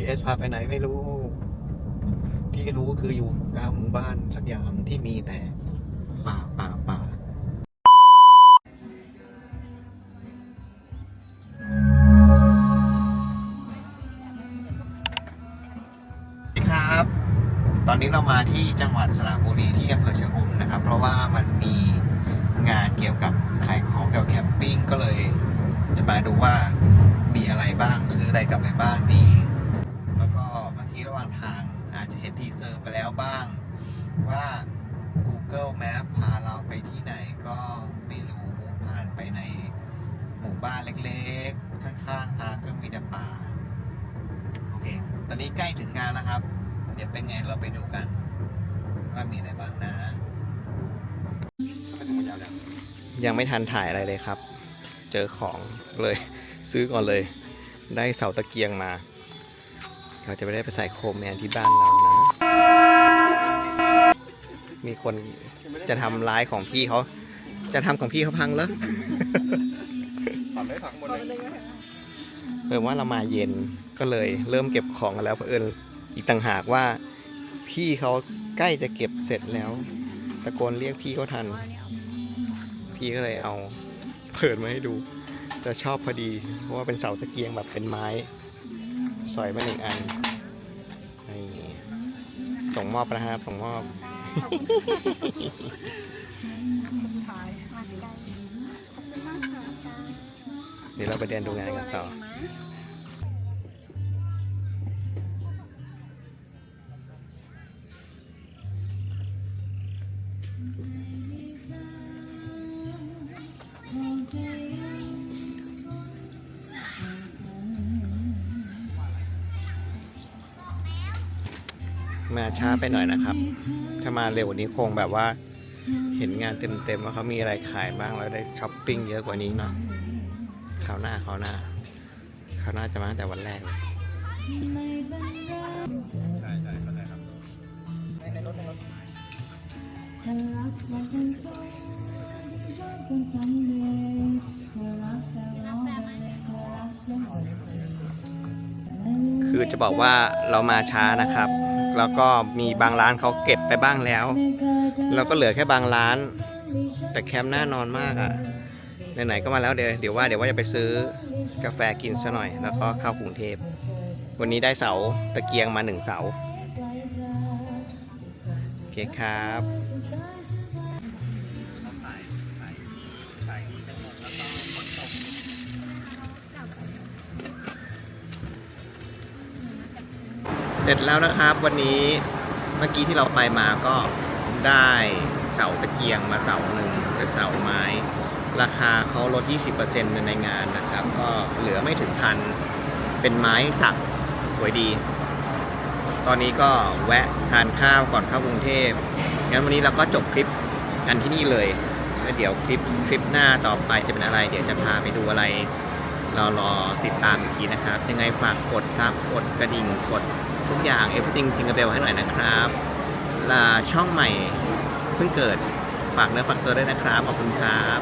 GPS พาไปไหนไม่รู้ ที่รู้คืออยู่กลางหมู่บ้านสักอย่างที่มีแต่ป่าป่าป่าสวัสดีครับ ตอนนี้เรามาที่จังหวัดสระบุรีที่อำเภอเชะอมนะครับ เพราะว่ามันมีงานเกี่ยวกับขายของเกี่ยวกับแคมปิ้งก็เลย จะมาดูว่ามีอะไรบ้างซื้ออะไรกลับไปบ้างดี ก็เมื่ระหว่างทางอาจจะเห็นทีเซอร์ไปแล้วบ้าง ว่า Google Map พาเราไปที่ไหนก็ไม่รู้ผ่านไปในหมู่บ้านเล็กๆ ข้างๆทางก็มีแต่ป่าโอเค ตอนนี้ใกล้ถึงงานแล้วครับ เดี๋ยวเป็นไงเราไปดูกัน ว่ามีอะไรบ้างนะยังไม่ทันถ่ายอะไรเลยครับ เจอของเลย ซื้อก่อนเลย ได้เสาตะเกียงมา เราจะไม่ได้ไปใส่โคมแมนที่บ้านเรานะ มีคนจะทำร้ายของพี่เขา จะทำของพี่เขาพังแล้วผัดได้ผักหมดเลยเพิ่มว่าเรามาเย็นก็เลยเริ่มเก็บของกันแล้วเพอเอิญอีกต่างหากว่า พี่เขาใกล้จะเก็บเสร็จแล้ว ตะโกนเรียกพี่เขาทัน พี่ก็เลยเอาเปิดมาให้ดูจะชอบพอดี เพราะว่าเป็นเสาตะเกียงแบบเป็นไม้ สอยมาหนึ่งอันนี่ส่งมอบนะครับส่งมอบถ่ายมาไกลขอบคุณมากค่ะเดี๋ยวเราไปเดินดูงานกันต่อ มาช้าไปหน่อยนะครับ ถ้ามาเร็วกว่านี้คงแบบว่า เห็นงานเต็มๆว่าเขามีอะไรขายบ้างแล้วได้ช้อปปิ้งเยอะกว่านี้เนาะคราวหน้าคราวหน้าคราวหน้าจะมาตั้งแต่วันแรกเลยใช่ใช่เข้าใจครับคือจะบอกว่าเรามาช้านะครับ แล้วก็มีบางร้านเขาเก็บไปบ้างแล้ว เราก็เหลือแค่บางร้าน แต่แคมป์น่านอนมากอะ่ะไหนๆก็มาแล้วเดี๋ยวเดี๋ยวว่าเดี๋ยวว่าจะไปซื้อกาแฟกินซะหน่อย แล้วก็เข้ากรุงเทพวันนี้ได้เสาตะเกียงมาหนึ่งเสาโอเคครับ ร็จแล้วนะครับ วันนี้เมื่อกี้ที่เราไปมาก็ได้เสาตะเกียงมาเสาหนึ่งเป็นเสาไม้ ราคาเขาลด 20%ในงานนะครับ ก็เหลือไม่ถึงพันเป็นไม้สักสวยดี ตอนนี้ก็แวะทานข้าวก่อนเข้ากรุงเทพงั้นวันนี้เราก็จบคลิปกันที่นี่เลยแล้วเดี๋ยวคลิปคลิปหน้าต่อไปจะเป็นอะไร เดี๋ยวจะพาไปดูอะไรเรารอติดตามอีกทีนะครับ ยังไงฝากกดซับกดกระดิ่งกด ทุกอย่าง everything jingle bell ให้หน่อยนะครับลาช่องใหม่เพิ่งเกิดฝากเนื้อฝากตัวด้วยนะครับ ขอบคุณครับ